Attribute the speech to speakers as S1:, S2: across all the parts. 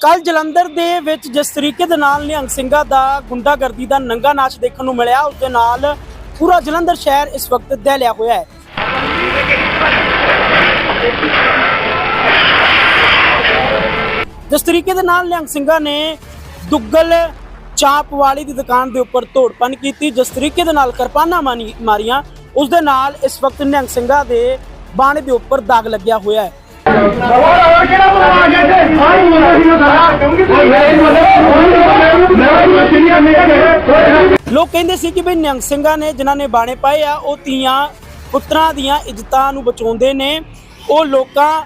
S1: ਕੱਲ ਜਲੰਧਰ ਦੇ ਵਿੱਚ ਜਿਸ ਤਰੀਕੇ ਦੇ ਨਾਲ ਨਿਹੰਗ ਸਿੰਘਾਂ ਦਾ ਗੁੰਡਾਗਰਦੀ ਦਾ ਨੰਗਾ ਨਾਚ ਦੇਖਣ ਨੂੰ ਮਿਲਿਆ, ਉਸ ਦੇ ਨਾਲ ਪੂਰਾ ਜਲੰਧਰ ਸ਼ਹਿਰ ਇਸ ਵਕਤ ਦਹਿਲਿਆ ਹੋਇਆ ਹੈ। ਜਿਸ ਤਰੀਕੇ ਦੇ ਨਾਲ ਨਿਹੰਗ ਸਿੰਘਾਂ ਨੇ ਦੁੱਗਲ ਚਾਪ ਵਾਲੀ ਦੀ ਦੁਕਾਨ ਦੇ ਉੱਪਰ ਤੋੜਪਨ ਕੀਤੀ, ਜਿਸ ਤਰੀਕੇ ਦੇ ਨਾਲ ਕਿਰਪਾਨਾਂ ਮਾਨੀ- ਮਾਰੀਆਂ, ਉਸ ਦੇ ਨਾਲ ਇਸ ਵਕਤ ਨਿਹੰਗ ਸਿੰਘਾਂ ਦੇ ਬਾਣੇ ਦੇ ਉੱਪਰ ਦਾਗ ਲੱਗਿਆ ਹੋਇਆ ਹੈ। ਲੋਕ ਕਹਿੰਦੇ ਸੀ ਕਿ ਵੀ ਨਿਹੰਗ ਸਿੰਘਾਂ ਨੇ ਜਿਨ੍ਹਾਂ ਨੇ ਬਾਣੇ ਪਾਏ ਆ, ਉਹ ਧੀਆਂ, ਪੁੱਤਰਾਂ ਦੀਆਂ ਇੱਜ਼ਤਾਂ ਨੂੰ ਬਚਾਉਂਦੇ ਨੇ। ਉਹ ਲੋਕਾਂ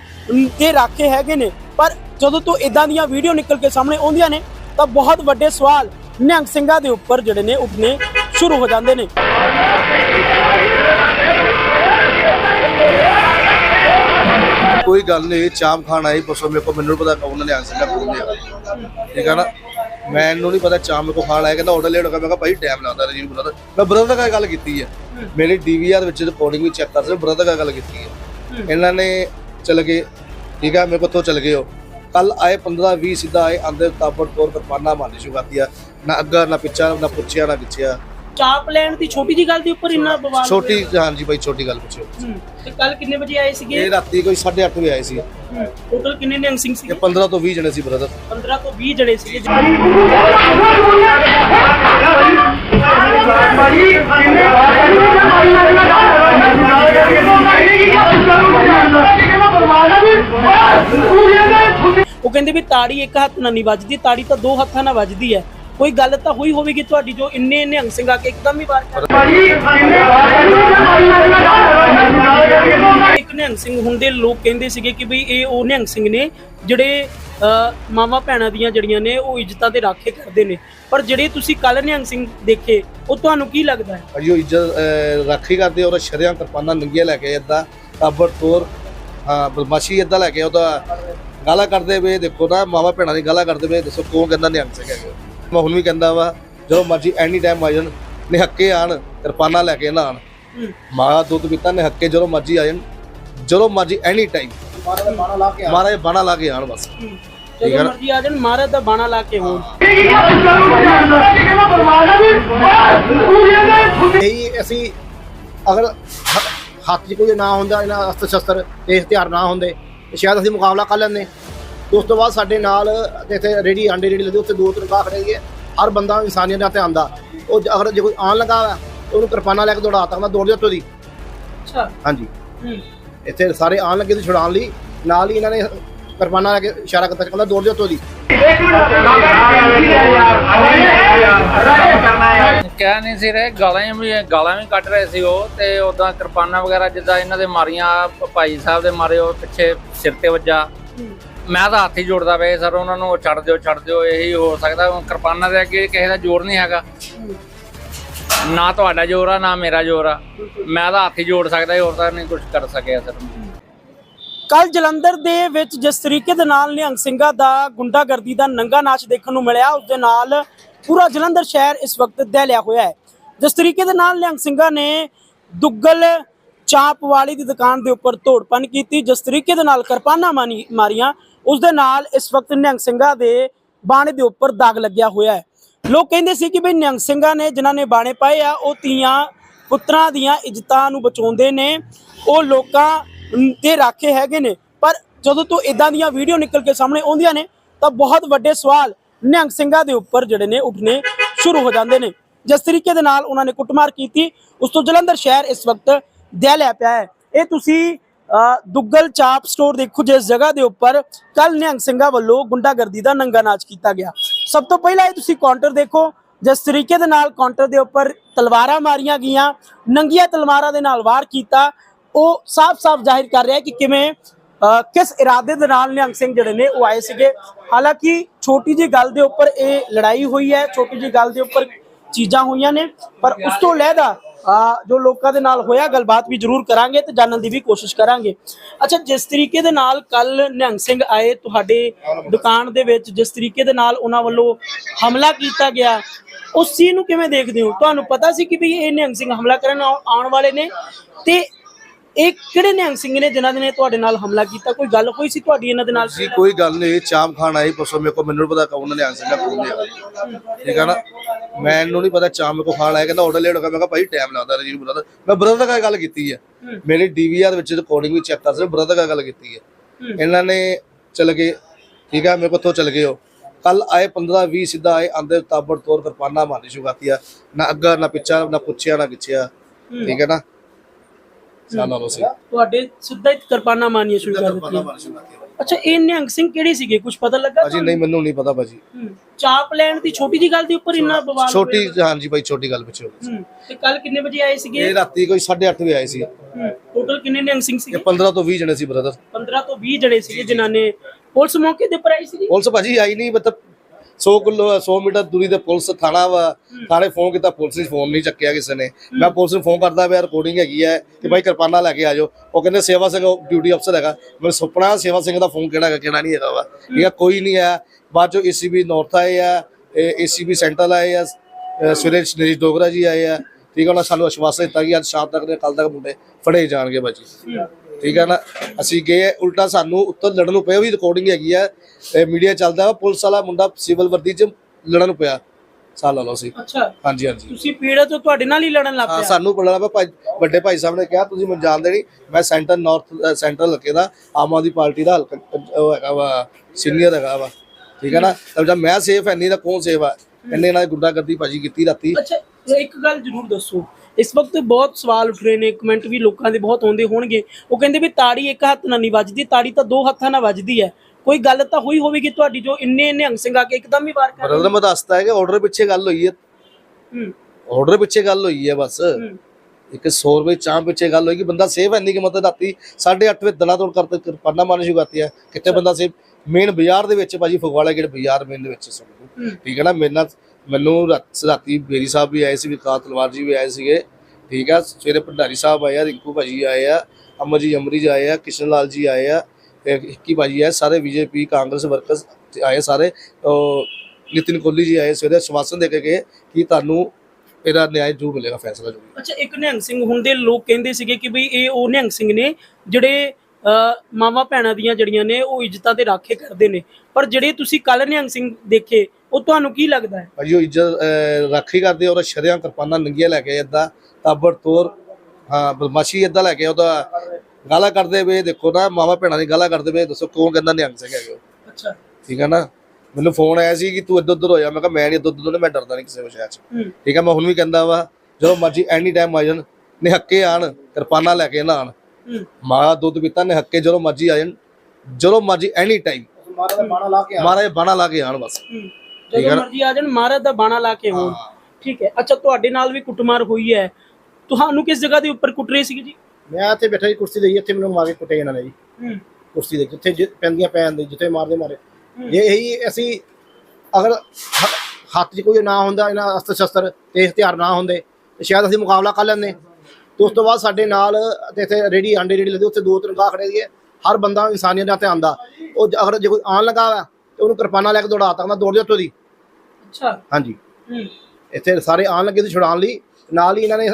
S1: ਦੇ ਰਾਖੇ ਹੈਗੇ ਨੇ। ਪਰ ਜਦੋਂ ਤੋਂ ਇਦਾਂ ਦੀਆਂ ਵੀਡੀਓ ਨਿਕਲ ਕੇ ਸਾਹਮਣੇ ਆਉਂਦੀਆਂ ਨੇ, ਤਾਂ ਬਹੁਤ ਵੱਡੇ ਸਵਾਲ ਨਿਹੰਗ ਸਿੰਘਾਂ ਦੇ ਉੱਪਰ ਜਿਹੜੇ ਨੇ ਉੱਠਣੇ ਸ਼ੁਰੂ ਹੋ ਜਾਂਦੇ ਨੇ।
S2: ਕੋਈ ਗੱਲ ਨਹੀਂ ਚਾਮ ਖਾਣ ਆਈ, ਪੁੱਛੋ ਮੇਰੇ ਕੋ ਮੈਨੂੰ ਪਤਾ ਕੌਣ ਨੇ ਆਂਸਰ ਕੌਣ ਨੇ ਠੀਕ ਹੈ ਨਾ? ਮੈਨੂੰ ਨਹੀਂ ਪਤਾ ਚਾਮ ਮੇਰੇ ਕੋ ਖਾਣ ਆਇਆ ਕਹਿੰਦਾ ਆਰਡਰ ਲੈਣ ਲੱਗਾ ਮੈਂ ਕਿਹਾ ਭਾਈ ਟਾਈਮ ਲੱਗਦਾ, ਰਜੀਨ ਬਰਦਰ ਮੈਂ ਬਰਦਰ ਨਾਲ ਗੱਲ ਕੀਤੀ ਹੈ ਮੇਰੀ ਡੀਵੀਆਰ ਵਿੱਚ ਰਿਕਾਰਡਿੰਗ ਵੀ ਚੈੱਕ ਕਰ ਸਕਦੇ ਬਰਦਰ ਨਾਲ ਗੱਲ ਕੀਤੀ ਹੈ ਇਹਨਾਂ ਨੇ ਚਲ ਗਏ। ਠੀਕ ਹੈ ਮੇਰੇ ਕੋਲ ਤੋਂ ਚਲ ਗਏ ਹੋ ਕੱਲ ਆਏ 15 20 ਸਿੱਧਾ ਆਏ, ਆਂਦੇ ਤਾਬੜ ਤੋੜ ਕਿਰਪਾਨਾ ਮਾਰਨੀ ਸ਼ੁਰੂ ਕਰਤੀ ਆ। ਨਾ ਅੱਗਾ, ਨਾ ਪਿੱਛਾ, ਨਾ ਪੁੱਛਿਆ, ਨਾ ਗਿੱਛਿਆ
S1: ਚਾਪ ਲੈਣ ਦੀ ਛੋਟੀ ਜੀ ਗੱਲ ਦੇ ਉੱਪਰ ਇੰਨਾ ਬਵਾਲ
S2: ਛੋਟੀ ਹਾਂਜੀ ਭਾਈ ਛੋਟੀ ਗੱਲ ਪੁੱਛੋ।
S1: ਹੂੰ। ਤੇ ਕੱਲ ਕਿੰਨੇ ਵਜੇ ਆਏ ਸੀਗੇ?
S2: ਇਹ ਰਾਤੀ ਕੋਈ 8:30 ਵਜੇ ਆਏ ਸੀ।
S1: ਟੋਟਲ ਕਿੰਨੇ ਨਿਹੰਗ ਸਿੰਘ ਸੀਗੇ?
S2: 15 ਤੋਂ 20 ਜਣੇ ਸੀ ਬ੍ਰਦਰ
S1: 15 ਤੋਂ 20 ਜਣੇ ਸੀਗੇ ਉਹ ਕਹਿੰਦੇ ਵੀ ਤਾੜੀ ਇੱਕ ਹੱਥ ਨਾਲ ਨਹੀਂ ਵੱਜਦੀ ਤਾੜੀ ਤਾਂ ਦੋ ਹੱਥਾਂ ਨਾਲ ਵੱਜਦੀ ਹੈ। ਕੋਈ ਗੱਲ ਤਾਂ ਹੋਈ ਹੋਵੇਗੀ ਤੁਹਾਡੀ ਜੋ ਇੰਨੇ ਨਿਹੰਗ ਸਿੰਘ ਆ ਕੇ ਇੱਕਦਮ ਹੀ ਵਾਰ ਇੱਕ ਨਿਹੰਗ ਸਿੰਘ ਹੁੰਦੇ ਲੋਕ ਕਹਿੰਦੇ ਸੀਗੇ ਕਿ ਵੀ ਇਹ ਉਹ ਨਿਹੰਗ ਸਿੰਘ ਨੇ ਜਿਹੜੇ ਅ, ਭੈਣਾਂ ਦੀਆਂ ਜਿਹੜੀਆਂ ਨੇ ਉਹ ਇੱਜ਼ਤਾਂ ਦੇ ਰਾਖੇ ਕਰਦੇ ਨੇ। ਪਰ ਜਿਹੜੇ ਤੁਸੀਂ ਕੱਲ ਨਿਹੰਗ ਸਿੰਘ ਦੇਖੇ ਉਹ ਤੁਹਾਨੂੰ ਕੀ ਲੱਗਦਾ ਹੈ?
S2: ਭਾਜੀ ਉਹ ਇੱਜ਼ਤ ਰਾਖੀ ਕਰਦੇ ਔਰ ਸ਼ਰਿਆਂ ਕਿਰਪਾਨਾਂ ਨੰਗੀਆਂ ਲੈ ਕੇ ਏਦਾਂ ਤਾਬੜ ਤੋਰ ਬਦਮਾਸ਼ੀ ਏਦਾਂ ਲੈ ਕੇ ਉਹਦਾ ਗਾਲਾਂ ਕਰਦੇ ਵੇ ਦੇਖੋ ਨਾ ਮਾਵਾ ਭੈਣਾਂ ਦੀ ਗਾਲਾਂ ਕਰਦੇ ਵੇ ਦੱਸੋ ਕੌਣ ਕਹਿੰਦਾ ਨਿਹੰਗ ਸਿੰਘ ਹੈਗੇ। ਮੈਂ ਹੁਣ ਵੀ ਕਹਿੰਦਾ ਵਾ ਜਦੋਂ ਮਰਜ਼ੀ ਐਨੀ ਟਾਈਮ ਆ ਜਾਣ ਨਿਹੱਕੇ ਆਣ ਕਿਰਪਾਨਾਂ ਲੈ ਕੇ ਨਾ ਆਣ। ਮਾਂ ਦਾ ਦੁੱਧ ਪੀਤਾ ਨਿਹੱਕੇ ਜਦੋਂ ਮਰਜ਼ੀ ਆ ਜਾਣ ਜਦੋਂ ਮਰਜ਼ੀ ਐਨੀ ਟਾਈਮ ਮਾਰਾ ਬਾਣਾ ਲਾ ਕੇ ਆਣ। ਬਸ।
S1: ਜਦੋਂ ਮਰਜ਼ੀ ਆ ਜਾਣ ਮਹਾਰਾਜ ਦਾ ਬਾਣਾ ਲਾ ਕੇ ਹੋਣ।
S3: ਇਹੀ ਅਸੀਂ ਅਗਰ ਹ- ਹੱਥ 'ਚ ਕੋਈ ਨਾ ਹੁੰਦਾ ਇਹਨਾਂ ਅਸਤਰ ਸ਼ਸਤਰ ਤੇ ਹਥਿਆਰ ਨਾ ਹੁੰਦੇ ਤੇ ਸ਼ਾਇਦ ਅਸੀਂ ਮੁਕਾਬਲਾ ਕਰ ਲੈਂਦੇ। ਉਸ ਤੋਂ ਬਾਅਦ ਸਾਡੇ ਨਾਲ ਇੱਥੇ ਰੇੜੀ ਆਂਡੇ ਰੇੜੀ ਲੱਗੀ ਉੱਥੇ ਦੋ ਤਿੰਨ ਗਾਹ ਖੜੇ ਗਏ ਹਰ ਬੰਦਾ ਇਨਸਾਨੀਅਤ ਦਾ ਧਿਆਨ ਦਾ ਉਹ ਅਗਰ ਜੇ ਕੋਈ ਆਣ ਲੱਗਾ ਉਹਨੂੰ ਕਿਰਪਾਨਾ ਲੈ ਕੇ ਦੌੜਾ ਤਾ ਮੈਂ ਦੌੜ ਜਾ ਉੱਤੋਂ ਦੀ।
S1: ਅੱਛਾ।
S3: ਹਾਂਜੀ।
S1: ਹੂੰ।
S3: ਇੱਥੇ ਸਾਰੇ ਆਣ ਲੱਗੇ ਤੇ ਛੁਡਾਉਣ ਲਈ। ਨਾਲ ਹੀ ਇਹਨਾਂ ਨੇ ਕਿਰਪਾਨਾ ਲੈ ਕੇ ਇਸ਼ਾਰਾ ਕਰਤਾ ਕਹਿੰਦਾ ਦੌੜ ਜਾ ਉੱਤੋਂ ਦੀ।
S4: ਕਹਿ ਨਹੀਂ ਸੀ ਰਹੇ ਗਾਲਾਂ ਵੀ ਗਾਲਾਂ ਵੀ ਕੱਢ ਰਹੇ ਸੀ ਉਹ ਤੇ ਉਦਾਂ ਕਿਰਪਾਨਾਂ ਵਗੈਰਾ ਜਿੱਦਾਂ ਇਹਨਾਂ ਦੇ ਮਾਰੀਆਂ ਭਾਈ ਸਾਹਿਬ ਦੇ ਮਾਰੇ ਉਹ ਪਿੱਛੇ ਸਿਰ ਤੇ ਵੱਜਾ। ਮੈਂ ਤਾਂ ਹੱਥ ਹੀ ਜੋੜਦਾ ਪਿਆ ਸਰ, ਉਹਨਾਂ ਨੂੰ ਛੱਡ ਦਿਓ ਛੱਡ ਦਿਓ, ਇਹੀ ਹੋ ਸਕਦਾ ਕਿਰਪਾਨਾਂ ਦੇ ਅੱਗੇ ਕਿਸੇ ਦਾ ਜ਼ੋਰ ਨਹੀਂ ਹੈਗਾ। ਨਾ ਤੁਹਾਡਾ ਜ਼ੋਰ ਆ, ਨਾ ਮੇਰਾ ਜ਼ੋਰ ਆ। ਮੈਂ ਤਾਂ ਹੱਥ ਹੀ ਜੋੜ ਸਕਦਾ ਹੋਰ ਤਾਂ ਨਹੀਂ ਕੁਝ ਕਰ ਸਕਿਆ ਸਰ।
S1: ਕੱਲ ਜਲੰਧਰ ਦੇ ਵਿੱਚ ਜਿਸ ਤਰੀਕੇ ਦੇ ਨਾਲ ਨਿਹੰਗ ਸਿੰਘਾਂ ਦਾ ਗੁੰਡਾਗਰਦੀ ਦਾ ਨੰਗਾ ਨਾਚ ਦੇਖਣ ਨੂੰ ਮਿਲਿਆ, ਉਸ ਦੇ ਨਾਲ ਪੂਰਾ ਜਲੰਧਰ ਸ਼ਹਿਰ ਇਸ ਵਕਤ ਦਹਿਲਿਆ ਹੋਇਆ ਹੈ। ਜਿਸ ਤਰੀਕੇ ਦੇ ਨਾਲ ਨਿਹੰਗ ਸਿੰਘਾਂ ਨੇ ਦੁੱਗਲ ਚਾਪ ਵਾਲੀ ਦੀ ਦੁਕਾਨ ਦੇ ਉੱਪਰ ਤੋੜਪਨ ਕੀਤੀ, ਜਿਸ ਤਰੀਕੇ ਦੇ ਨਾਲ ਕਿਰਪਾਨਾਂ ਮਾਨੀ ਮਾਰੀਆਂ ਉਸ ਦੇ ਨਾਲ ਇਸ ਵਕਤ ਨਿਹੰਗ ਸਿੰਘਾਂ ਦੇ ਬਾਣੇ ਦੇ ਉੱਪਰ ਦਾਗ ਲੱਗਿਆ ਹੋਇਆ ਹੈ। ਲੋਕ ਕਹਿੰਦੇ ਸੀ ਕਿ ਵੀ ਨਿਹੰਗ ਸਿੰਘਾਂ ਨੇ ਜਿਨ੍ਹਾਂ ਨੇ ਬਾਣੇ ਪਾਏ ਆ, ਉਹ ਧੀਆਂ ਪੁੱਤਰਾਂ ਦੀਆਂ ਇੱਜ਼ਤਾਂ ਨੂੰ ਬਚਾਉਂਦੇ ਨੇ। ਉਹ ਲੋਕਾਂ 'ਤੇ ਰਾਖੇ ਹੈਗੇ ਨੇ। ਪਰ ਜਦੋਂ ਤੋਂ ਇਦਾਂ ਦੀਆਂ ਵੀਡੀਓ ਨਿਕਲ ਕੇ ਸਾਹਮਣੇ ਆਉਂਦੀਆਂ ਨੇ, ਤਾਂ ਬਹੁਤ ਵੱਡੇ ਸਵਾਲ ਨਿਹੰਗ ਸਿੰਘਾਂ ਦੇ ਉੱਪਰ ਜਿਹੜੇ ਨੇ ਉੱਠਣੇ ਸ਼ੁਰੂ ਹੋ ਜਾਂਦੇ ਨੇ। ਜਿਸ ਤਰੀਕੇ ਦੇ ਨਾਲ ਉਹਨਾਂ ਨੇ ਕੁੱਟਮਾਰ ਕੀਤੀ, ਉਸ ਤੋਂ ਜਲੰਧਰ ਸ਼ਹਿਰ ਇਸ ਵਕਤ ਦਹਿ ਲੈ ਪਿਆ ਹੈ। ਇਹ ਤੁਸੀਂ ਦੁੱਗਲ ਚਾਪ ਸਟੋਰ ਦੇਖੋ ਜਿਸ ਜਗ੍ਹਾ ਦੇ ਉੱਪਰ ਕੱਲ ਨਿਹੰਗ ਸਿੰਘਾਂ ਵੱਲੋਂ ਗੁੰਡਾਗਰਦੀ ਦਾ ਨੰਗਾ ਨਾਚ ਕੀਤਾ ਗਿਆ। ਸਭ ਤੋਂ ਪਹਿਲਾਂ ਇਹ ਤੁਸੀਂ ਕਾਊਂਟਰ ਦੇਖੋ, ਜਿਸ ਤਰੀਕੇ ਦੇ ਨਾਲ ਕਾਊਂਟਰ ਦੇ ਉੱਪਰ ਤਲਵਾਰਾਂ ਮਾਰੀਆਂ ਗਈਆਂ, ਨੰਗੀਆਂ ਤਲਵਾਰਾਂ ਦੇ ਨਾਲ ਵਾਰ ਕੀਤਾ। ਉਹ ਸਾਫ਼-ਸਾਫ਼ ਜ਼ਾਹਿਰ ਕਰ ਰਿਹਾ ਕਿ ਕਿਵੇਂ ਕਿਸ ਇਰਾਦੇ ਦੇ ਨਾਲ ਨਿਹੰਗ ਸਿੰਘ ਜਿਹੜੇ ਨੇ ਉਹ ਆਏ ਸੀਗੇ। ਹਾਲਾਂਕਿ ਛੋਟੀ ਜੀ ਗੱਲ ਦੇ ਉੱਪਰ ਇਹ ਲੜਾਈ ਹੋਈ ਹੈ, ਛੋਟੀ ਜੀ ਗੱਲ ਦੇ ਉੱਪਰ ਚੀਜ਼ਾਂ ਹੋਈਆਂ ਨੇ, ਪਰ ਉਸ ਤੋਂ ਲਹਿਦਾ ਜੋ ਲੋਕਾਂ ਦੇ ਨਾਲ ਹੋਇਆ, ਗੱਲਬਾਤ ਵੀ ਜ਼ਰੂਰ ਕਰਾਂਗੇ ਤੇ ਜਾਣਨ ਦੀ ਵੀ ਕੋਸ਼ਿਸ਼ ਕਰਾਂਗੇ। ਅੱਛਾ, ਜਿਸ ਤਰੀਕੇ ਦੇ ਨਾਲ ਕੱਲ ਨਿਹੰਗ ਸਿੰਘ ਆਏ ਤੁਹਾਡੇ ਦੁਕਾਨ ਦੇ ਵਿੱਚ, ਜਿਸ ਤਰੀਕੇ ਦੇ ਨਾਲ ਉਹਨਾਂ ਵੱਲੋਂ ਹਮਲਾ ਕੀਤਾ ਗਿਆ, ਉਸ ਚੀਜ਼ ਨੂੰ ਕਿਵੇਂ ਦੇਖਦੇ ਹੋ? ਤੁਹਾਨੂੰ ਪਤਾ ਸੀ ਕਿ ਵੀ ਇਹ ਨਿਹੰਗ ਸਿੰਘ ਹਮਲਾ ਕਰਨ ਆਉਣ ਵਾਲੇ ਨੇ? ਤੇ ਇਹ ਕਿਹੜੇ ਨਿਹੰਗ ਸਿੰਘ ਨੇ ਜਿਨ੍ਹਾਂ ਨੇ ਤੁਹਾਡੇ ਨਾਲ ਹਮਲਾ ਕੀਤਾ? ਕੋਈ ਗੱਲ ਹੋਈ ਸੀ ਤੁਹਾਡੀ ਇਹਨਾਂ ਦੇ ਨਾਲ?
S2: ਜੀ, ਕੋਈ ਗੱਲ ਨਹੀਂ। ਚਾਮ ਖਾਣ ਆਈ ਪਰਸੋਂ ਮੇਰੇ ਕੋ ਮੈਨੂੰ ਪਤਾ ਕੌਣ ਨੇ ਆਂਸਰ ਕੌਣ ਨੇ ਠੀਕ ਹੈ ਨਾ? ਮੈਨੂੰ ਨਹੀਂ ਪਤਾ ਚਾਮ ਮੇਰੇ ਕੋ ਖਾਣ ਆਇਆ ਕਹਿੰਦਾ ਆਰਡਰ ਲੈਣ ਮੈਂ ਕਿਹਾ ਭਾਈ ਟਾਈਮ ਲੱਗਦਾ ਰਜੀਵ ਬ੍ਰਦਰ ਮੈਂ ਬ੍ਰਦਰ ਨਾਲ ਗੱਲ ਕੀਤੀ ਹੈ ਮੇਰੀ ਡੀਵੀਆਰ ਵਿੱਚ ਰਿਕਾਰਡਿੰਗ ਵੀ ਚੈੱਕ ਕਰ ਸਕਦੇ ਬ੍ਰਦਰ ਨਾਲ ਗੱਲ ਕੀਤੀ ਹੈ ਇਹਨਾਂ ਨੇ ਚਲ ਗਏ। ਠੀਕ ਹੈ ਮੇਰੇ ਕੋ ਤੋਂ ਚਲ ਗਏ ਹੋ ਕੱਲ ਆਏ 15 20 ਸਿੱਧਾ ਆਏ ਆਂਦੇ ਤਾਬੜ ਤੋੜ ਕਿਰਪਾਨਾ ਮਾਰਨੀ ਸ਼ੁਰੂ ਕਰਤੀ ਆ। ਨਾ ਅੱਗਾ, ਨਾ ਪਿੱਛਾ, ਨਾ ਪੁੱਛਿਆ, ਨਾ ਗਿੱਛਿਆ। ਠੀਕ ਹੈ ਨਾ? ਸਾਲਾ ਲੋ ਸੀ
S1: ਤੁਹਾਡੇ ਸਿੱਧਾ ਹੀ ਕਿਰਪਾਨਾ ਮਾਰਨੀਆਂ ਸ਼ੁਰੂ ਕਰ
S2: ਕਿਰਪਾਨਾ
S1: ਦਿੱਤੀਆਂ। ਅੱਛਾ ਇਹ ਨਿਹੰਗ ਸਿੰਘ ਕਿਹੜੇ ਸੀਗੇ? ਕੁਝ ਪਤਾ ਲੱਗਾ
S2: ਭਾਜੀ ਨਹੀਂ ਮੈਨੂੰ ਨਹੀਂ ਪਤਾ ਭਾਜੀ।
S1: ਹੂੰ। ਚਾਪ ਲੈਣ ਦੀ ਛੋਟੀ ਜੀ ਗੱਲ ਦੇ ਉੱਪਰ ਇੰਨਾ ਬਵਾਲ
S2: ਛੋਟੀ ਹਾਂਜੀ ਭਾਈ ਛੋਟੀ ਗੱਲ ਪਿੱਛੇ ਹੋ ਗਈ।
S1: ਹੂੰ। ਤੇ ਕੱਲ ਕਿੰਨੇ ਵਜੇ ਆਏ ਸੀਗੇ?
S2: ਇਹ ਰਾਤੀ ਕੋਈ 8:30 ਵਜੇ ਆਏ ਸੀ।
S1: ਟੋਟਲ ਕਿੰਨੇ ਨਿਹੰਗ ਸਿੰਘ ਸੀਗੇ?
S2: 15 ਤੋਂ 20 ਜਣੇ ਸੀ ਬ੍ਰਦਰ
S1: 15 ਤੋਂ 20 ਜਣੇ ਸੀਗੇ ਜਿਨ੍ਹਾਂ ਨੇ ਪੁਲਿਸ ਮੌਕੇ ਦੇ ਉੱਪਰ ਆਈ ਸੀਗੀ?
S2: ਪੁਲਿਸ ਭਾਜੀ ਆਈ ਨਹੀਂ ਮਤਲਬ 100 ਕਿਲੋ 100 ਮੀਟਰ ਦੂਰੀ ਤੇ ਪੁਲਿਸ ਥਾਣਾ ਵਾ ਥਾਣੇ ਫੋਨ ਕੀਤਾ ਪੁਲਿਸ ਨੇ ਫੋਨ ਨਹੀਂ ਚੱਕਿਆ ਕਿਸੇ ਨੇ। ਮੈਂ ਪੁਲਿਸ ਨੂੰ ਫੋਨ ਕਰਦਾ ਪਿਆ ਰਿਕਾਰਡਿੰਗ ਹੈਗੀ ਹੈ ਕਿ ਭਾਈ ਕਿਰਪਾਨਾ ਲੈ ਕੇ ਆ ਜਾਓ। ਉਹ ਕਹਿੰਦੇ ਸੇਵਾ ਸਿੰਘ ਡਿਊਟੀ ਅਫਸਰ ਹੈਗਾ। ਮੈਂ ਸੁਪਨਾ ਸੇਵਾ ਸਿੰਘ ਦਾ ਫੋਨ ਕਿਹੜਾ ਹੈਗਾ ਕਿਹੜਾ ਨਹੀਂ ਹੈਗਾ ਵਾ। ਠੀਕ ਹੈ ਕੋਈ ਨਹੀਂ ਆਇਆ ਬਾਅਦ ਚੋਂ ਏਸੀਬੀ ਨਾਰਥ ਆਏ ਆ ਏਸੀਬੀ ਸੈਂਟਰਲ ਆਏ ਆ ਸਵੇਰੇ ਨਰੇਸ਼ ਡੋਗਰਾ ਜੀ ਆਏ ਆ। ਠੀਕ ਹੈ ਉਹਨਾਂ ਸਾਨੂੰ ਆਸ਼ਵਾਸਨ ਦਿੱਤਾ ਕਿ ਅੱਜ ਸ਼ਾਮ ਤੱਕ ਦੇ ਕੱਲ ਤੱਕ ਮੁੰਡੇ ਫੜੇ ਜਾਣਗੇ ਭਾਜੀ ਠੀਕ ਹੈ ਨਾ? ਅਸੀਂ ਗਏ ਉਲਟਾ ਸਾਨੂੰ ਉੱਤਰ ਲੜਨ ਨੂੰ ਪਿਆ ਉਹ ਵੀ ਰਿਕਾਰਡਿੰਗ ਹੈਗੀ ਆ ਮੀਡੀਆ ਚੱਲਦਾ ਵਾ ਪੁਲਿਸ ਵਾਲਾ ਮੁੰਡਾ ਸਿਵਲ ਵਰਦੀ 'ਚ ਲੜਨ ਨੂੰ ਪਿਆ ਸਾਲ ਲਾ ਲਓ ਸੀ
S1: ਅੱਛਾ।
S2: ਹਾਂਜੀ ਹਾਂਜੀ।
S1: ਤੁਸੀਂ ਪੀੜਾ ਤੋਂ ਤੁਹਾਡੇ ਨਾਲ ਹੀ ਲੜਨ ਲੱਗ
S2: ਹਾਂ
S1: ਪਿਆ?
S2: ਸਾਨੂੰ ਬੜਾ ਭਾਈ ਵੱਡੇ ਭਾਈ ਸਾਹਿਬ ਨੇ ਕਿਹਾ ਤੁਸੀਂ ਮੈਨੂੰ ਜਾਣਦੇ ਨਹੀਂ ਮੈਂ ਸੈਂਟਰ ਨਾਰਥ ਸੈਂਟਰਲ ਹਲਕੇ ਦਾ ਆਮ ਆਦਮੀ ਪਾਰਟੀ ਦਾ ਹਲਕਾ ਉਹ ਹੈਗਾ ਵਾ ਸੀਨੀਅਰ ਹੈਗਾ ਵਾ ਠੀਕ ਹੈ ਨਾ? ਤਾਂ ਜਦ ਮੈਂ ਸੇਫ ਹੈ ਨਹੀਂ ਤਾਂ ਕੌਣ ਸੇਫ ਆ? ਇੰਨੇ ਨਾਲ ਗੁੰਡਾਗਰਦੀ ਭਾਜੀ ਕੀਤੀ ਰਾਤੀ।
S1: ਅੱਛਾ ਇੱਕ ਗੱਲ ਜ਼ਰੂਰ ਦੱਸੋ ਇਸ ਵਕਤ ਬਹੁਤ ਸਵਾਲ ਉੱਠ ਰਹੇ ਨੇ ਕਮੈਂਟ ਵੀ ਲੋਕਾਂ ਦੇ ਬਹੁਤ ਆਉਂਦੇ ਹੋਣਗੇ। ਉਹ ਕਹਿੰਦੇ ਵੀ ਤਾੜੀ ਇੱਕ ਹੱਥ ਨਾਲ ਨਹੀਂ ਵੱਜਦੀ ਤਾੜੀ ਤਾਂ ਦੋ ਹੱਥਾਂ ਨਾਲ ਵੱਜਦੀ ਹੈ। ਕੋਈ ਗੱਲ ਤਾਂ ਹੋਈ ਹੋਵੇਗੀ ਤੁਹਾਡੀ ਜੋ ਇੰਨੇ ਨਿਹੰਗ ਸਿੰਘ ਆ ਕੇ ਇੱਕਦਮ ਹੀ ਵਾਰ ਕਰ
S2: ਬਰਦਰ ਮੈਂ ਦੱਸਦਾ ਹੈ ਕਿ ਆਰਡਰ ਪਿੱਛੇ ਗੱਲ ਹੋਈ ਹੈ।
S1: ਹੂੰ।
S2: ਆਰਡਰ ਪਿੱਛੇ ਗੱਲ ਹੋਈ ਹੈ ਬਸ।
S1: ਹੂੰ।
S2: ਇੱਕ 100 ਰੁਪਏ ਚਾਹ ਪਿੱਛੇ ਗੱਲ ਹੋਈ ਕਿ ਬੰਦਾ ਸੇਫ ਹੈ ਨਹੀਂ ਕਿ ਮਤਲਬ ਰਾਤੀ 8:30 ਵਜੇ ਦਲਾ ਤੋੜ ਕਰਤੇ ਕਿਰਪਾਨਾ ਮਾਰਨੀ ਸ਼ੁਰੂ ਕਰਤੀ ਹੈ। ਕਿੱਥੇ ਬੰਦਾ ਸੇਫ? ਮੇਨ ਬਾਜ਼ਾਰ ਦੇ ਵਿੱਚ ਭਾਜੀ ਫਗਵਾੜਾ ਗੇਟ ਬਾਜ਼ਾਰ ਮੇਨ ਦੇ ਵਿੱਚ
S1: ਹੂੰ।
S2: ਸਮਝੋ ਠੀਕ ਹੈ ਨਾ ਮੇਰੇ ਨਾਲ ਮੈਨੂੰ ਰਾਤ- ਰਾਤੀ ਬੇਰੀ ਸਾਹਿਬ ਵੀ ਆਏ ਸੀ ਵਿਕਾਸ ਤਲਵਾਰ ਜੀ ਵੀ ਆਏ ਸੀਗੇ। ਠੀਕ ਆ ਸਵੇਰੇ ਭੰਡਾਰੀ ਸਾਹਿਬ ਆਏ ਆ ਰਿੰਕੂ ਭਾਜੀ ਆਏ ਆ ਅਮਰ ਜੀ ਅਮਰੀ ਜੀ ਆਏ ਆ ਕਿਸ਼ਨ ਲਾਲ ਜੀ ਆਏ ਆ ਇੱਕੀ ਭਾਜੀ ਆਏ ਸਾਰੇ ਬੀਜੇਪੀ ਕਾਂਗਰਸ ਵਰਕਰਸ ਆਏ ਸਾਰੇ। ਨਿਤਿਨ ਕੋਹਲੀ ਜੀ ਆਏ ਸਵੇਰੇ ਸ਼ਵਾਸਨ ਦੇ ਕੇ ਗਏ ਕਿ ਤੁਹਾਨੂੰ ਇਹਦਾ ਨਿਆਂ ਜੋ ਮਿਲੇਗਾ ਫੈਸਲਾ ਜੋ
S1: ਅੱਛਾ ਇੱਕ ਨਿਹੰਗ ਸਿੰਘ ਹੁੰਦੇ ਲੋਕ ਕਹਿੰਦੇ ਸੀਗੇ ਕਿ ਬਈ ਇਹ ਉਹ ਨਿਹੰਗ ਸਿੰਘ ਨੇ ਜਿਹੜੇ ਅਹ, ਮਾਵਾਂ ਭੈਣਾਂ ਦੀਆਂ ਜਿਹੜੀਆਂ ਨੇ ਉਹ ਇੱਜ਼ਤਾਂ ਤੇ ਰਾਖੇ ਕਰਦੇ ਨੇ। ਪਰ ਜਿਹੜੇ ਤੁਸੀਂ ਕੱਲ ਨਿਹੰਗ ਸਿੰਘ ਦੇਖੇ ਉਹ ਤੁਹਾਨੂੰ ਕੀ ਲੱਗਦਾ ਹੈ?
S2: ਭਾਜੀ ਉਹ ਇੱਜ਼ਤ ਅਹ, ਰਾਖੀ ਕਰਦੇ ਔਰ ਸ਼ਰਿਆਂ ਕਿਰਪਾਨਾਂ ਨੰਗੀਆਂ ਲੈ ਕੇ ਏਦਾਂ ਤਾਬੜ ਤੋਰ ਹਾਂ ਬਦਮਾਸ਼ੀ ਏਦਾਂ ਲੈ ਕੇ ਉਹਦਾ ਗਾਲਾਂ ਕਰਦੇ ਵੇ ਦੇਖੋ ਨਾ ਮਾਵਾ ਭੈਣਾਂ ਦੀ ਗਾਲਾਂ ਕਰਦੇ ਵੇ ਦੱਸੋ ਕੌਣ ਕਹਿੰਦਾ ਨਿਹੰਗ ਸਿੰਘ ਹੈਗੇ
S1: ਅੱਛਾ।
S2: ਠੀਕ ਹੈ ਨਾ? ਮੈਨੂੰ ਫੋਨ ਆਇਆ ਸੀ ਕਿ ਤੂੰ ਇੱਧਰ ਉੱਧਰ ਹੋ ਜਾ ਮੈਂ ਕਿਹਾ ਮੈਂ ਨਹੀਂ ਇੱਧਰ ਉੱਧਰ ਮੈਂ ਡਰਦਾ ਨਹੀਂ ਕਿਸੇ ਵਿਸ਼ੇ 'ਚ।
S1: ਹੂੰ।
S2: ਠੀਕ ਹੈ ਮੈਂ ਹੁਣ ਵੀ ਕਹਿੰਦਾ ਵਾ ਜਦੋਂ ਮਰਜ਼ੀ ਐਨੀ ਟਾਈਮ ਆ ਜਾਣ ਨਿਹੱਕੇ ਆਣ ਕਿਰਪਾਨਾਂ ਲੈ ਕੇ ਨਾ ਆਣ।
S1: ਹੂੰ।
S2: ਮਾਂ ਦਾ ਦੁੱਧ ਪੀਤਾ ਨਿਹੱਕੇ ਜਦੋਂ ਮਰਜ਼ੀ ਆ ਜਾਣ ਜਦੋਂ ਮਰਜ਼ੀ ਐਨੀ ਟਾਈਮ
S3: ਮਾਰਾ ਦਾ ਬਾਣਾ ਲਾ ਕੇ ਆ।
S2: ਮਹਾਰਾਜ ਬਾਣਾ ਲਾ ਕੇ ਆਣ ਬਸ।
S1: ਹੂੰ। ਜਦੋਂ ਮਰਜ਼ੀ ਆ ਜਾਣ ਮਹਾਰਾਜ ਦਾ ਬਾਣਾ ਲਾ ਕੇ ਹੋਣ ਠੀਕ ਹੈ। ਅੱਛਾ ਤੁਹਾਡੇ ਨਾਲ ਵੀ ਕੁੱਟਮਾਰ ਹੋਈ ਹੈ। ਤੁਹਾਨੂੰ ਕਿਸ ਜਗ੍ਹਾ ਦੇ ਉੱਪਰ ਕੁੱਟ ਰਹੇ ਸੀਗੇ ਜੀ?
S3: ਮੈਂ ਇੱਥੇ ਬੈਠਾ ਜੀ ਕੁਰਸੀ ਲਈ ਇੱਥੇ ਮੈਨੂੰ ਮਾਰ ਕੇ ਕੁੱਟੇ ਇਹਨਾਂ ਨੇ ਜੀ। ਕੁਰਸੀ ਦੇ ਜਿੱਥੇ ਪੈਂਦੀਆਂ ਪੈਣ ਦੇ ਜਿੱਥੇ ਮਾਰਦੇ ਮਾਰੇ। ਜੇ ਇਹੀ ਅਸੀਂ ਅਗਰ ਹੱਥ 'ਚ ਕੋਈ ਨਾ ਹੁੰਦਾ ਇਹਨਾਂ ਅਸਤਰ ਸ਼ਸਤਰ ਤੇ ਹਥਿਆਰ ਨਾ ਹੁੰਦੇ ਤੇ ਸ਼ਾਇਦ ਅਸੀਂ ਮੁਕਾਬਲਾ ਕਰ ਲੈਂਦੇ। ਤੇ ਉਸ ਤੋਂ ਬਾਅਦ ਸਾਡੇ ਨਾਲ ਤੇ ਇੱਥੇ ਰੇੜੀ ਆਂਡੇ ਰੇੜੀ ਲੱਗੇ ਉੱਥੇ ਦੋ ਤਿੰਨ ਗਾਹ ਖੜੇ ਸੀਗੇ। ਹਰ ਬੰਦਾ ਇਨਸਾਨੀਅਤ ਦਾ ਧਿਆਨ ਦਾ। ਉਹ ਅਗਰ ਜੇ ਕੋਈ ਆਣ ਲੱਗਾ ਤੇ ਉਹਨੂੰ ਕਿਰਪਾਨਾਂ ਲੈ ਕੇ ਦੌੜਾ ਤਾ ਕਹਿੰਦਾ ਦੌੜ ਜਾ ਉੱਤੋਂ ਦੀ।
S1: ਅੱਛਾ।
S3: ਹਾਂਜੀ।
S1: ਹੂੰ।
S3: ਇੱਥੇ ਸਾਰੇ ਆਣ ਲੱਗੇ ਸੀ ਛੁਡਾਉਣ ਲਈ। ਨਾਲ ਹੀ ਇਹਨਾਂ ਨੇ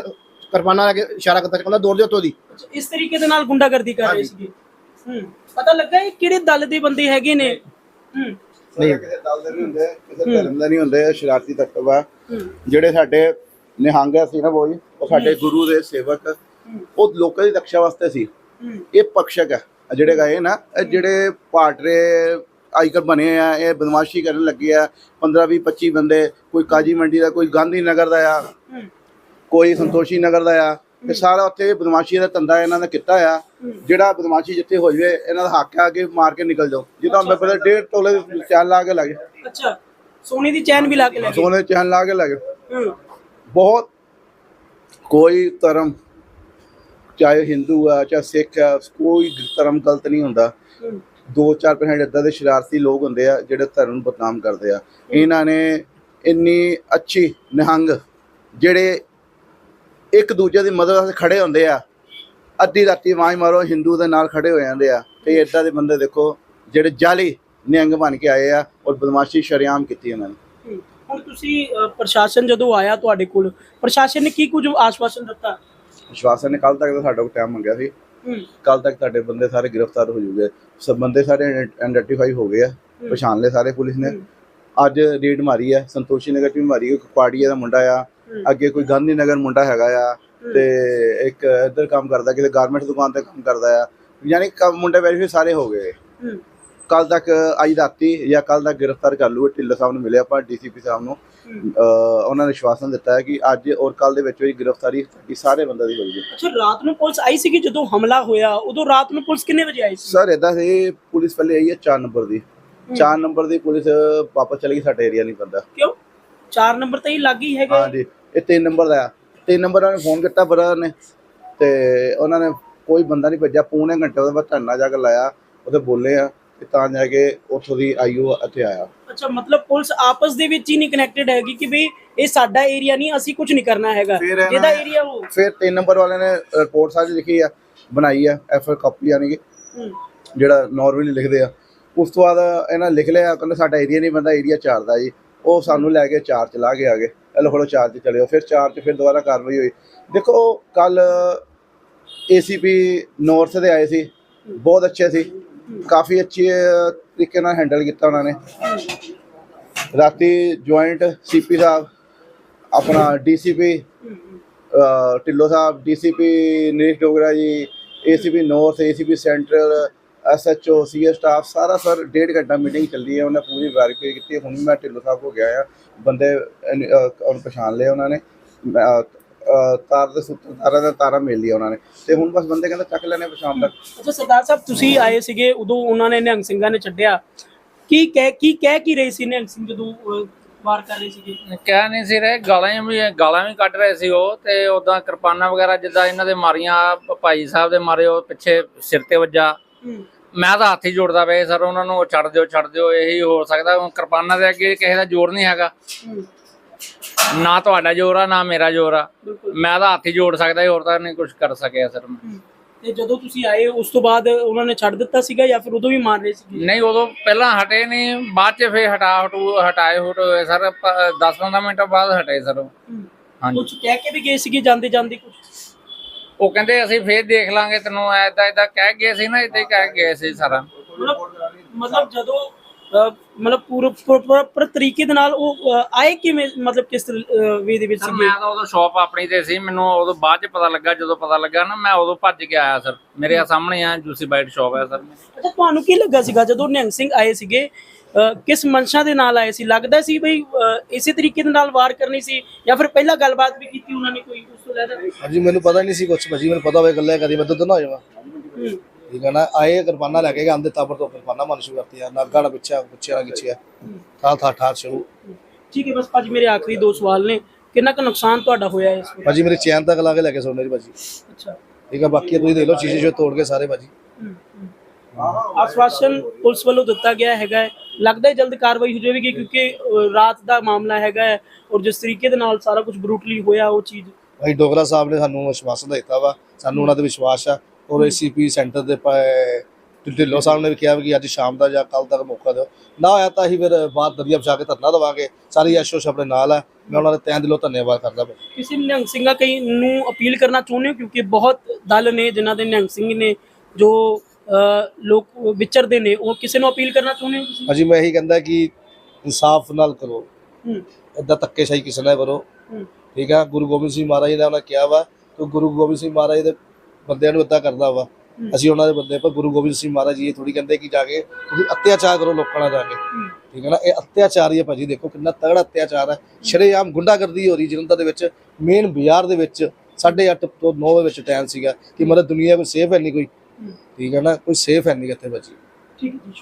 S3: ਕਿਰਪਾਨਾਂ ਲੈ ਕੇ ਇਸ਼ਾਰਾ ਕਰਤਾ ਕਹਿੰਦਾ ਦੌੜ ਜਾ ਉੱਤੋਂ ਦੀ
S1: ਅੱਛਾ, ਇਸ ਤਰੀਕੇ ਦੇ ਨਾਲ ਗੁੰਡਾਗਰਦੀ ਕਰ ਰਹੇ
S3: ਹਾਂਜੀ।
S1: ਸੀਗੇ। ਹੂੰ ਪਤਾ ਲੱਗਾ ਇਹ ਕਿਹੜੇ ਦਲ ਦੇ ਬੰਦੇ ਹੈਗੇ ਨੇ? ਹੂੰ।
S3: ਨਹੀਂ
S5: ਕਿਸੇ ਦਲ ਦੇ ਨਹੀਂ ਹੁੰਦੇ ਕਿਸੇ ਧਰਮ ਦੇ ਨਹੀਂ ਹੁੰਦੇ ਇਹ ਸ਼ਰਾਰਤੀ ਤੱਤਵ ਆ।
S1: ਹੂੰ।
S5: ਜਿਹੜੇ ਸਾਡੇ ਨਿਹੰਗ ਸੀ ਨਾ ਬੋਈ ਉਹ ਸਾਡੇ ਗੁਰੂ ਦੇ ਸੇਵਕ ਉਹ ਲੋਕਾਂ ਦੀ ਰੱਖਿਆ ਵਾਸਤੇ ਸੀ।
S1: ਹੂੰ।
S5: ਇਹ ਪਕਸ਼ਕ ਹੈ ਆਹ ਜਿਹੜੇ ਗਏ ਨਾ ਇਹ ਜਿਹੜੇ ਪਾਟਰੇ ਆਈਕਨ ਬਣੇ ਆ ਇਹ ਬਦਮਾਸ਼ੀ ਕਰਨ ਲੱਗੇ ਆ। 15 20 25 ਬੰਦੇ ਕੋਈ ਕਾਜੀ ਮੰਡੀ ਦਾ ਕੋਈ ਗਾਂਧੀ ਨਗਰ ਦਾ ਆ ਕੋਈ ਸੰਤੋਸ਼ੀ ਨਗਰ ਦਾ ਆ। ਇਹ ਸਾਰਾ ਉੱਥੇ ਬਦਮਾਸ਼ੀ ਦਾ ਧੰਦਾ ਇਹਨਾਂ ਨੇ ਕੀਤਾ ਆ। ਜਿਹੜਾ ਬਦਮਾਸ਼ੀ ਜਿੱਥੇ ਹੋ ਜਵੇ ਇਹਨਾਂ ਦਾ ਹੱਕ ਆ ਕੇ ਮਾਰ ਕੇ ਨਿਕਲ ਜਾਓ। ਜਿੱਦਾਂ ਮੈਂ ਪਤਾ ਡੇਢ ਤੋਲੇ ਦੇ ਚਾਲ ਲਾ ਕੇ ਲੱਗੇ
S1: ਅੱਛਾ। ਸੋਨੇ ਦੀ ਚੈਨ ਵੀ ਲਾ ਕੇ
S5: ਸੋਨੇ ਚੈਨ ਲਾ ਕੇ ਲੱਗੇ ਬਹੁਤ ਕੋਈ ਧਰਮ ਚਾਹੇ ਹਿੰਦੂ ਆ ਚਾਹੇ ਸਿੱਖ ਆ ਕੋਈ ਧਰਮ ਗਲਤ ਨਹੀਂ ਹੁੰਦਾ। 2-4% ਇਦਾਂ ਦੇ ਸ਼ਰਾਰਤੀ ਲੋਕ ਹੁੰਦੇ ਆ ਜਿਹੜੇ ਧਰਮ ਨੂੰ ਬਦਨਾਮ ਕਰਦੇ ਆ। ਇਹਨਾਂ ਨੇ ਇੰਨੀ ਅੱਛੀ ਨਿਹੰਗ ਜਿਹੜੇ ਇੱਕ ਦੂਜੇ ਦੀ ਮਦਦ ਵਾਸਤੇ ਖੜੇ ਹੁੰਦੇ ਆ ਅੱਧੀ ਰਾਤੀ ਆਵਾਜ਼ ਮਾਰੋ ਹਿੰਦੂ ਦੇ ਨਾਲ ਖੜੇ ਹੋ ਜਾਂਦੇ ਆ ਤੇ ਇਦਾਂ ਦੇ ਬੰਦੇ ਦੇਖੋ ਜਿਹੜੇ ਜਾਲੀ ਨਿਹੰਗ ਬਣ ਕੇ ਆਏ ਆ ਔਰ ਬਦਮਾਸ਼ੀ ਸ਼ਰੇਆਮ ਕੀਤੀ ਉਹਨਾਂ ਨੇ।
S1: ਹੁਣ ਤੁਸੀਂ ਪ੍ਰਸ਼ਾਸਨ ਜਦੋਂ ਆਇਆ ਤੁਹਾਡੇ ਕੋਲ ਪ੍ਰਸ਼ਾਸਨ ਨੇ ਕੀ ਕੁਝ ਆਸ਼ਵਾਸਨ ਦਿੱਤਾ?
S5: ਵਿਸ਼ਵਾਸਨ ਨੇ ਕੱਲ ਤੱਕ ਦਾ ਸਾਡਾ ਕੋਲ ਟਾਈਮ ਮੰਗਿਆ ਸੀ। ਕੱਲ ਤੱਕ ਤੁਹਾਡੇ ਬੰਦੇ ਸਾਰੇ ਗ੍ਰਿਫਤਾਰ ਹੋ ਜੂਗੇ। ਸਭ ਬੰਦੇ ਸਾਰੇ ਆਇਡੈਂਟੀਫਾਈ ਹੋ ਗਏ ਆ ਪਛਾਣ ਲਏ ਸਾਰੇ ਪੁਲਿਸ ਨੇ। ਅੱਜ ਰੇਡ ਮਾਰੀ ਹੈ ਸੰਤੋਸ਼ੀ ਨਗਰ ਵੀ ਮਾਰੀ ਹੈ ਕੁਪਾੜੀਆ ਦਾ ਮੁੰਡਾ ਆ ਅੱਗੇ ਕੋਈ ਗਾਂਧੀ ਨਗਰ ਮੁੰਡਾ ਹੈਗਾ ਆ ਤੇ ਇੱਕ ਇੱਧਰ ਕੰਮ ਕਰਦਾ ਕਿਤੇ ਗਾਰਮੈਂਟ ਦੁਕਾਨ ਤੇ ਕੰਮ ਕਰਦਾ ਆ। ਯਾਨੀ ਕੰਮ ਮੁੰਡੇ ਵੈਰੀਫਾਈ ਸਾਰੇ ਹੋ ਗਏ। ਕੱਲ ਤੱਕ ਅੱਜ ਰਾਤੀ ਜਾਂ ਕੱਲ ਤੱਕ ਗ੍ਰਿਫਤਾਰ ਕਰ ਲੂਗੇ ਢਿੱਲੋਂ ਸਾਹਿਬ ਨੂੰ ਮਿਲੇ ਆਪਾਂ ਡੀਸੀਪੀ ਸਾਹਿਬ ਨੂੰ ਉਹਨਾਂ ਨੇ ਵਿਸ਼ਵਾਸਨ ਦਿੱਤਾ ਹੈ ਕਿ ਅੱਜ ਔਰ ਕੱਲ ਦੇ ਵਿੱਚ ਵੀ ਗ੍ਰਿਫਤਾਰੀ ਸਾਡੀ ਸਾਰੇ ਬੰਦੇ ਦੀ ਹੋਈ
S1: ਅੱਛਾ ਰਾਤ ਨੂੰ ਪੁਲਿਸ ਆਈ ਸੀ ਕਿ ਜਦੋਂ ਹਮਲਾ ਹੋਇਆ? ਉਦੋਂ ਰਾਤ ਨੂੰ ਪੁਲਿਸ ਕਿੰਨੇ ਵਜੇ ਆਈ ਸੀ?
S5: ਸਰ ਇਦਾਂ ਸੀ ਪੁਲਿਸ ਪਹਿਲੇ ਆਈ ਹੈ 4 ਨੰਬਰ ਦੀ। 4 ਨੰਬਰ ਦੀ ਪੁਲਿਸ ਵਾਪਸ ਚਲੀ ਗਈ ਸਾਡੇ ਏਰੀਆ ਨਹੀਂ ਪੈਂਦਾ
S1: ਕਿਉਂ? 4 ਨੰਬਰ ਤੇ ਹੀ ਲੱਗ ਹੈਗਾ।
S5: ਹਾਂਜੀ ਇਹ 3 ਨੰਬਰ ਦਾ ਆ। 3 ਨੰਬਰ ਵਾਲੇ ਨੇ ਫੋਨ ਕੀਤਾ ਬਰਦਰ ਨੇ ਤੇ ਉਹਨਾਂ ਨੇ ਕੋਈ ਬੰਦਾ ਨਹੀਂ ਭੇਜਿਆ ਪੌਣੇ ਘੰਟੇ ਉਹਦੇ ਬਾਅਦ ਧਰਨਾ ਜਾ ਕੇ ਲਾਇਆ ਉਹਦੇ ਬੋਲੇ ਆ। ਤੇ ਤਾਂ ਜਾ ਕੇ ਉੱਥੋਂ ਦੀ ਆਈਓ ਇੱਥੇ ਆਇਆ।
S1: ਅੱਛਾ ਮਤਲਬ ਪੁਲਿਸ ਆਪਸ ਦੇ ਵਿੱਚ ਹੀ ਨਹੀਂ ਕਨੈਕਟਡ ਹੈਗੀ ਕਿ ਵੀ ਇਹ ਸਾਡਾ ਏਰੀਆ ਨਹੀਂ ਅਸੀਂ ਕੁਝ ਨਹੀਂ ਕਰਨਾ ਹੈਗਾ।
S5: ਫਿਰ ਇਹਨਾਂ
S1: ਜਿਹਦਾ
S5: ਨੇ-
S1: ਏਰੀਆ ਹੋ
S5: ਫਿਰ 3 ਨੰਬਰ ਵਾਲੇ ਨੇ ਰਿਪੋਰਟ ਸਾਰੀ ਲਿਖੀ ਆ ਬਣਾਈ ਆ ਐਫ ਕਾਪੀ ਯਾਨੀ ਕਿ
S1: ਹੂੰ।
S5: ਜਿਹੜਾ ਨਾਰਮਲੀ ਲਿਖਦੇ ਆ। ਉਸ ਤੋਂ ਬਾਅਦ ਇਹਨਾਂ ਲਿਖ ਲਿਆ ਕਹਿੰਦੇ ਸਾਡਾ ਏਰੀਆ ਨਹੀਂ ਬੰਦਾ ਏਰੀਆ 4 ਦਾ ਜੀ। ਉਹ ਸਾਨੂੰ ਲੈ ਕੇ 4 ਚ ਲਾ ਕੇ ਆ ਗਏ ਚਲੋ ਫੜੋ 4 ਚ ਚਲਿਓ ਫਿਰ 4 ਚ ਫਿਰ ਦੁਬਾਰਾ ਕਾਰਵਾਈ ਹੋਈ। ਦੇਖੋ ਕੱਲ ਏਸੀਪੀ ਨਾਰਥ ਦੇ ਆਏ ਸੀ। ਬਹੁਤ ਅੱਛੇ ਸੀ। ਕਾਫੀ ਅੱਛੇ ਤਰੀਕੇ ਨਾਲ ਹੈਂਡਲ ਕੀਤਾ ਉਹਨਾਂ ਨੇ। ਰਾਤੀ ਜੁਆਇੰਟ ਸੀਪੀ ਸਾਹਿਬ ਆਪਣਾ ਡੀਸੀਪੀ ਅਹ ਢਿੱਲੋਂ ਸਾਹਿਬ DCP Naresh Dogra ji ACP north ACP central SHO CS staff ਸਾਰਾ ਸਰ ਡੇਢ ਘੰਟਾ ਮੀਟਿੰਗ ਚੱਲੀ ਹੈ। ਉਹਨੇ ਪੂਰੀ ਵੈਰੀਫਾਈ ਕੀਤੀ। ਹੁਣ ਵੀ ਮੈਂ ਢਿੱਲੋਂ ਸਾਹਿਬ ਕੋ ਗਿਆ ਆ। ਬੰਦੇ ਉਹਨੂੰ ਪਛਾਣ ਲਏ ਉਹਨਾਂ ਨੇ। ਅਹ, ਤਾਰ ਦੇ ਸੂਤਰ ਤਾਰਾਂ ਦਾ ਤਾਰਾ ਮਿਲ ਲਿਆ ਉਹਨਾਂ ਨੇ। ਤੇ ਹੁਣ ਬਸ ਬੰਦੇ ਕਹਿੰਦੇ ਚੱਕ ਲੈਣੇ ਪਛਾਣ ਤੱਕ।
S1: ਅੱਛਾ ਸਰਦਾਰ ਸਾਹਿਬ ਤੁਸੀਂ ਆਏ ਸੀਗੇ ਉਦੋਂ ਉਹਨਾਂ ਨੇ ਨਿਹੰਗ ਸਿੰਘਾਂ ਨੇ ਛੱਡਿਆ। ਕੀ ਕਹਿ ਕੀ ਕਹਿ ਕੀ ਰਹੇ ਸੀ ਨਿਹੰਗ ਸਿੰਘ ਜਦੋਂ ਵਾਰ ਕਰ ਰਹੇ ਸੀਗੇ?
S4: ਕਹਿ ਨਹੀਂ ਸੀ ਰਹੇ ਗਾਲਾਂ ਵੀ ਗਾਲਾਂ ਵੀ ਕੱਢ ਰਹੇ ਸੀ ਉਹ ਤੇ ਉਦਾਂ ਕਿਰਪਾਨਾਂ ਵਗੈਰਾ ਜਿੱਦਾਂ ਇਹਨਾਂ ਦੇ ਮਾਰੀਆਂ ਭਾਈ ਸਾਹਿਬ ਦੇ ਮਾਰੇ ਉਹ ਪਿੱਛੇ ਸਿਰ ਤੇ ਵੱਜਾ। ਮੈਂ ਤਾਂ ਹੱਥ ਹੀ ਜੋੜਦਾ ਵੇ ਸਰ ਉਹਨਾਂ ਨੂੰ ਛੱਡ ਦਿਓ ਛੱਡ ਦਿਓ ਇਹੀ ਹੋ ਸਕਦਾ ਕਿਰਪਾਨਾਂ ਦੇ ਅੱਗੇ ਕਿਸੇ ਦਾ ਜ਼ੋਰ ਨਹੀਂ ਹੈਗਾ। ਨਾ ਤੁਹਾਡਾ ਜ਼ੋਰ ਆ ਨਾ ਮੇਰਾ ਜ਼ੋਰ ਆ। ਮੈਂ ਤਾਂ ਹੱਥ ਹੀ ਜੋੜ ਸਕਦਾ ਸੀ, ਹੋਰ ਤਾਂ ਨਹੀਂ ਕੁਝ ਕਰ ਸਕਿਆ ਸਰ ਮੈਂ।
S1: ਤੇ ਜਦੋਂ ਤੁਸੀਂ ਆਏ ਉਸ ਤੋਂ ਬਾਅਦ ਉਹਨਾਂ ਨੇ ਛੱਡ ਦਿੱਤਾ ਸੀਗਾ ਜਾਂ ਫਿਰ ਉਦੋਂ ਵੀ ਮਾਰ ਰਹੇ ਸੀਗੇ?
S4: ਨਹੀਂ ਉਦੋਂ ਪਹਿਲਾਂ ਹਟੇ ਨਹੀਂ ਬਾਅਦ ਚ ਫੇਰ ਹਟਾ ਹਟੂ ਹਟਾਏ ਹਟ ਹੋਏ ਸਰ 10-15 ਮਿੰਟ ਬਾਅਦ ਹਟੇ ਸਰ। ਹਾਂਜੀ।
S1: ਕੁਝ ਕਹਿ ਕੇ ਵੀ ਗਏ ਸੀਗੇ ਜਾਂਦੇ ਜਾਂਦੇ ਕੁਝ
S4: ਉਹ ਕਹਿੰਦੇ ਅਸੀਂ ਫੇਰ ਦੇਖ ਲਾਂਗੇ ਤੈਨੂੰ ਐਦਾਂ ਐਦਾਂ ਕਹਿ ਗਏ ਸੀ ਨਾ ਇਦਾਂ ਹੀ ਕਹਿ ਗਏ ਸੀ ਸਾਰਾ।
S1: ਮਤਲਬ ਜਦੋਂ ਮਤਲਬ ਪੂਰੇ ਪ੍ਰੋਪਰ ਤਰੀਕੇ ਦੇ ਨਾਲ ਉਹ ਆਏ ਕਿਵੇਂ? ਮਤਲਬ ਕਿਸ ਵੇ ਦੇ ਵਿੱਚ
S4: ਸਰ ਮੈਂ ਤਾਂ ਉਦੋਂ ਸ਼ਾਪ ਆਪਣੀ ਤੇ ਸੀ ਮੈਨੂੰ ਉਦੋਂ ਬਾਅਦ ਚ ਪਤਾ ਲੱਗਾ ਜਦੋਂ ਪਤਾ ਲੱਗਾ ਨਾ ਮੈਂ ਉਦੋਂ ਭੱਜ ਕੇ ਆਇਆ ਸਰ। ਮੇਰੇ ਸਾਹਮਣੇ ਆ ਜੂਸੀ ਬਾਈਟ ਸ਼ਾਪ ਹੈ ਸਰ।
S1: ਅੱਛਾ ਤੁਹਾਨੂੰ ਕੀ ਲੱਗਾ ਸੀਗਾ ਜਦੋਂ ਨਿਹੰਗ ਸਿੰਘ ਆਏ ਸੀਗੇ? ਕਿਸ ਮਨਸ਼ਾ ਦੇ ਨਾਲ ਆਏ ਸੀ? ਲੱਗਦਾ ਸੀ ਬਈ ਇਸੇ ਤਰੀਕੇ ਦੇ ਨਾਲ ਵਾਰ ਕਰਨੀ ਸੀ ਜਾਂ ਫਿਰ ਪਹਿਲਾਂ ਗੱਲਬਾਤ ਵੀ ਕੀਤੀ ਉਹਨਾਂ ਨੇ ਕੋਈ ਉਸ ਤੋਂ ਲੈਦਾ
S2: ਹਾਂਜੀ ਮੈਨੂੰ ਪਤਾ ਨਹੀਂ ਸੀ ਕੁਛ ਭਾਜੀ ਮੈਨੂੰ ਪਤਾ ਹੋਵੇ ਗੱਲਾਂ ਕਦੀ ਮੈਂ ਦੁੱਧ ਨਾ ਹੋ ਜਾਵਾਂ। ਠੀਕ ਹੈ ਨਾ? ਆਏ ਕਿਰਪਾਨਾ ਲੈ ਕੇ ਗਏ ਤਾਬਰ ਤੋਂ ਕਿਰਪਾਨਾ ਮਨ ਸ਼ੁਰੂ ਕਰਤੀ ਆ ਨਾਗਾ ਨਾ ਪਿੱਛੇ ਪਿੱਛੇ ਨਾ ਪਿੱਛੇ ਠਾ ਠਾ ਠਾ ਸ਼ੁਰੂ।
S1: ਠੀਕ ਹੈ ਬਸ ਭਾਜੀ ਮੇਰੇ ਆਖਰੀ ਦੋ ਸਵਾਲ ਨੇ। ਕਿੰਨਾ ਕੁ ਨੁਕਸਾਨ ਤੁਹਾਡਾ ਹੋਇਆ ਇਸ
S2: ਭਾਜੀ ਮੇਰੇ ਚੈਨ ਤੱਕ ਲਾ ਕੇ ਲੈ ਕੇ ਸੋਨੇ ਦੀ ਭਾਜੀ।
S1: ਅੱਛਾ।
S2: ਠੀਕ ਹੈ ਬਾਕੀ ਤੁਸੀਂ ਦੇਖ ਲਓ ਸ਼ੀਸ਼ੇ ਸ਼ੋ ਤੋੜ ਕੇ ਸਾਰੇ ਭਾਜੀ।
S1: ਆਸ਼ਵਾਸਨ ਪੁਲਿਸ ਵੱਲੋਂ ਦਿੱਤਾ ਗਿਆ ਹੈਗਾ ਹੈ। ਲੱਗਦਾ ਹੈ ਜਲਦ ਕਾਰਵਾਈ ਹੋ ਜਾਵੇਗੀ ਕਿਉਂਕਿ ਅਹ, ਰਾਤ ਦਾ ਮਾਮਲਾ ਹੈਗਾ ਹੈ ਔਰ ਜਿਸ ਤਰੀਕੇ ਦੇ ਨਾਲ ਸਾਰਾ ਕੁਝ ਬਰੂਟਲੀ ਹੋਇਆ ਉਹ ਚੀਜ਼।
S2: ਭਾਈ ਡੋਗਰਾ ਸਾਹਿਬ ਨੇ ਸਾਨੂੰ ਵਿਸ਼ਵਾਸ ਦਿੱਤਾ ਵਾ। ਸਾਨੂੰ ਉਹਨਾਂ ਤੇ ਵਿਸ਼ਵਾਸ ਆ। ਔਰ ਏਸੀਪੀ ਸੈਂਟਰ ਦੇ ਢਿੱਲੋਂ ਸਾਹਿਬ ਨੇ ਵੀ ਕਿਹਾ ਕਿ ਅੱਜ ਸ਼ਾਮ ਦਾ ਜਾਂ ਕੱਲ ਤੱਕ ਮੌਕਾ ਦਿਓ। ਨਾ ਹੋਇਆ ਤਾਂ ਅਸੀਂ ਫਿਰ ਬਾਹਰ ਦਰਿਆ ਵਿਛਾ ਕੇ ਧਰਨਾ ਦੇਵਾਂਗੇ। ਸਾਰੀ ਐਸ਼ੋ ਆਪਣੇ ਨਾਲ ਆ। ਮੈਂ ਉਹਨਾਂ ਦਾ ਤਹਿ ਦਿਲੋਂ ਧੰਨਵਾਦ ਕਰਦਾ ਭਾਈ।
S1: ਕਿਸੇ ਨਿਹੰਗ ਸਿੰਘਾਂ ਕਈ ਨੂੰ ਅਪੀਲ ਕਰਨਾ ਚਾਹੁੰਦੇ ਹੋ? ਕਿਉਂਕਿ ਬਹੁਤ ਦਲ ਨੇ ਜਿਨ੍ਹਾਂ ਦੇ ਨਿਹੰਗ ਸਿੰਘ ਨੇ ਜੋ ਲੋਕ ਵਿਚਰਦੇ ਨੇ ਉਹ ਕਿਸੇ ਨੂੰ ਅਪੀਲ ਕਰਨਾ ਚਾਹੁੰਦੇ ਹੋ ਤੁਸੀਂ?
S2: ਭਾਜੀ ਮੈਂ ਇਹੀ ਕਹਿੰਦਾ ਕਿ ਇਨਸਾਫ ਨਾਲ ਕਰੋ।
S1: ਹੂੰ।
S2: ਇਦਾਂ ਧੱਕੇਸ਼ਾਹੀ ਕਿਸੇ ਨਾਲ ਕਰੋ।
S1: ਹੂੰ।
S2: ਠੀਕ ਆ? ਗੁਰੂ ਗੋਬਿੰਦ ਸਿੰਘ ਮਹਾਰਾਜ ਨੇ ਉਹਨਾਂ ਕਿਹਾ ਵਾ ਕਿ ਗੁਰੂ ਗੋਬਿੰਦ ਸਿੰਘ ਮਹਾਰਾਜ ਦੇ ਬੰਦਿਆਂ ਨੂੰ ਇਦਾਂ ਕਰਦਾ ਵਾ। ਅਸੀਂ ਉਹਨਾਂ ਦੇ ਬੰਦੇ ਪਰ ਗੁਰੂ ਗੋਬਿੰਦ ਸਿੰਘ ਮਹਾਰਾਜ ਜੀ ਇਹ ਥੋੜੀ ਕਹਿੰਦੇ ਕਿ ਜਾ ਕੇ ਤੁਸੀਂ ਅਤਿਆਚਾਰ ਕਰੋ ਲੋਕਾਂ ਨਾਲ ਜਾ ਕੇ। ਠੀਕ ਹੈ ਨਾ? ਇਹ ਅਤਿਆਚਾਰ ਹੀ ਹੈ ਭਾਜੀ ਦੇਖੋ ਕਿੰਨਾ ਤਗੜਾ ਅਤਿਆਚਾਰ ਹੈ ਸ਼ਰੇਆਮ ਗੁੰਡਾਗਰਦੀ ਹੋ ਰਹੀ ਜਲੰਧਰ ਦੇ ਵਿੱਚ। ਮੇਨ ਬਾਜ਼ਾਰ ਦੇ ਵਿੱਚ 8:30 ਤੋਂ 9 ਵਜੇ ਵਿੱਚ ਟਾਈਮ ਸੀਗਾ ਕਿ ਮਤਲਬ ਦੁਨੀਆ ਕੋਈ ਸੇਫ ਹੈ ਨਹੀਂ ਕੋਈ। ਠੀਕ ਹੈ ਨਾ? ਕੋਈ ਸੇਫ ਹੈ ਨਹੀਂ ਇੱਥੇ ਭਾਜੀ।
S1: ਠੀਕ ਹੈ ਜੀ।